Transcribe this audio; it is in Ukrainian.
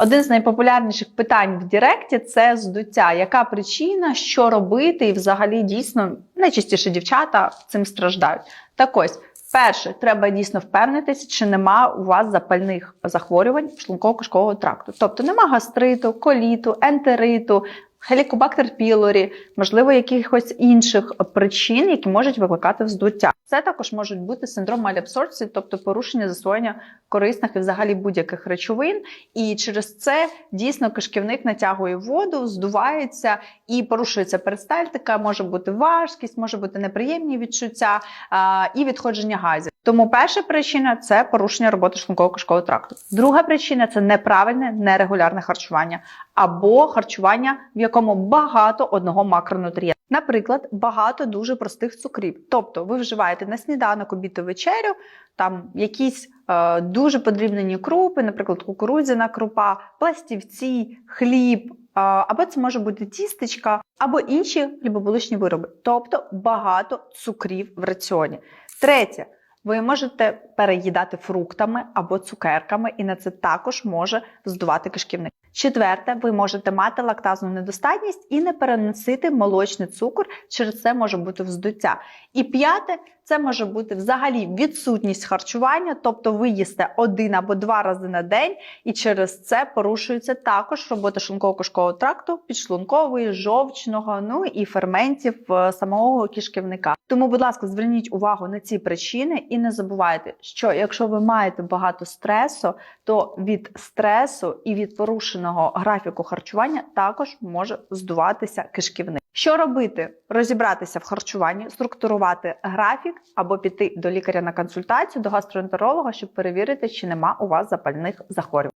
Один з найпопулярніших питань в Діректі це здуття. Яка причина, що робити, і взагалі дійсно найчастіше дівчата цим страждають. Так ось, перше, треба дійсно впевнитися, чи нема у вас запальних захворювань шлунково-кишкового тракту. Тобто нема гастриту, коліту, ентериту. Хелікобактер пілорі, можливо, якихось інших причин, які можуть викликати вздуття. Це також можуть бути синдром малябсорбції, тобто порушення засвоєння корисних і взагалі будь-яких речовин. І через це дійсно кишківник натягує воду, здувається і порушується перистальтика, може бути важкість, може бути неприємні відчуття і відходження газів. Тому перша причина це порушення роботи шлунково-кишкового тракту. Друга причина це неправильне нерегулярне харчування або харчування, в якому багато одного макронутрієнта. Наприклад, багато дуже простих цукрів. Тобто ви вживаєте на сніданок, обід та вечерю, там якісь е, дуже подрібнені крупи, наприклад, кукурудзяна крупа, пластівці, хліб, е, або це може бути тістечка, або інші хлібобуличні вироби. Тобто багато цукрів в раціоні. Третє. Ви можете переїдати фруктами або цукерками, і на це також може здувати кишківник. Четверте, ви можете мати лактазну недостатність і не переносити молочний цукор, через це може бути вздуття. І п'яте, це може бути взагалі відсутність харчування, тобто ви їсте один або два рази на день, і через це порушується також робота шлунково-кишкового тракту, підшлункової, жовчного, ну і ферментів е, самого кишківника. Тому, будь ласка, зверніть увагу на ці причини і не забувайте, що якщо ви маєте багато стресу, то від стресу і від порушеного графіку харчування також може здуватися кишківник. Що робити? Розібратися в харчуванні, структурувати графік або піти до лікаря на консультацію, до гастроентеролога, щоб перевірити, чи нема у вас запальних захворювань.